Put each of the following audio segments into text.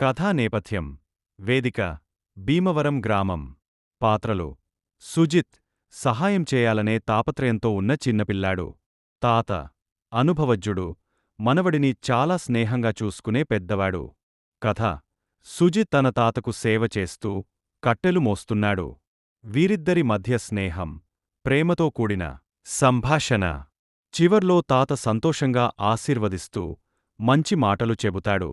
కథా నేపథ్యం వేదిక భీమవరం గ్రామం పాత్రలు సుజిత్ సహాయం చేయాలనే తాపత్రయంతో ఉన్న చిన్నపిల్లాడు. తాత అనుభవజ్ఞుడు మనవడిని చాలా స్నేహంగా చూసుకునే పెద్దవాడు. కథ సుజిత్ తన తాతకు సేవ చేస్తూ కట్టెలు మోస్తున్నాడు. వీరిద్దరి మధ్య స్నేహం ప్రేమతో కూడిన సంభాషణ. చివర్లో తాత సంతోషంగా ఆశీర్వదిస్తూ మంచి మాటలు చెబుతాడు.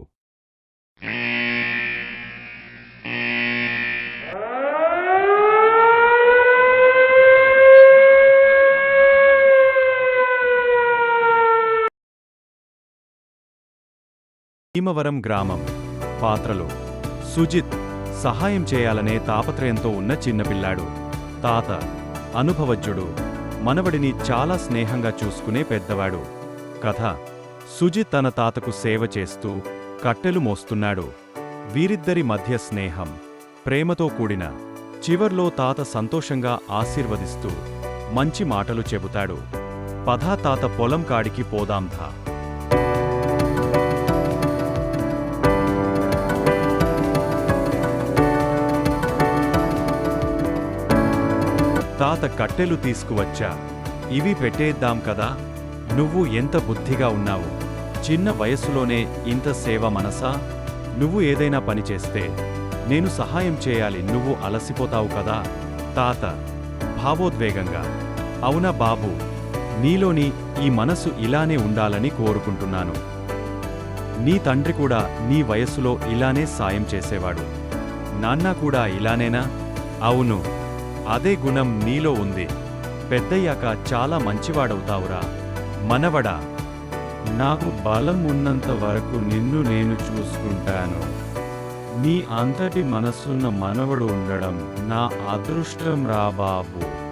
భీమవరం గ్రామం. పాత్రలు సుజిత్ సహాయం చేయాలనే తాపత్రయంతో ఉన్న చిన్నపిల్లాడు తాత అనుభవజ్ఞుడు. మనవడిని చాలా స్నేహంగా చూసుకునే పెద్దవాడు. కథ సుజిత్ తన తాతకు సేవ చేస్తూ కట్టెలు మోస్తున్నాడు. వీరిద్దరి మధ్య స్నేహం ప్రేమతో కూడిన చివర్లో తాత సంతోషంగా ఆశీర్వదిస్తూ మంచి మాటలు చెబుతాడు. పదా తాత పొలం కాడికి పోదాంధా తాత కట్టెలు తీసుకువచ్చా? ఇవి పెట్టేద్దాం కదా. నువ్వు ఎంత బుద్ధిగా ఉన్నావు? చిన్న వయస్సులోనే ఇంత సేవ మనసా? నువ్వు ఏదైనా పని చేస్తే నేను సహాయం చేయాలి. నువ్వు అలసిపోతావు కదా. తాత భావోద్వేగంగా అవునా బాబు? నీలోని ఈ మనసు ఇలానే ఉండాలని కోరుకుంటున్నాను. నీ తండ్రి కూడా నీ వయస్సులో ఇలానే సాయం చేసేవాడు. నాన్న కూడా ఇలానేనా? అవును. అదే గుణం నీలో ఉంది. పెద్దయ్యాక చాలా మంచివాడవుతావురా. మనవడా నాకు బలం ఉన్నంత వరకు నిన్ను నేను చూసుకుంటాను. నీ అంతటి మనసున్న మనవడు ఉండడం నా అదృష్టం రా బాబు.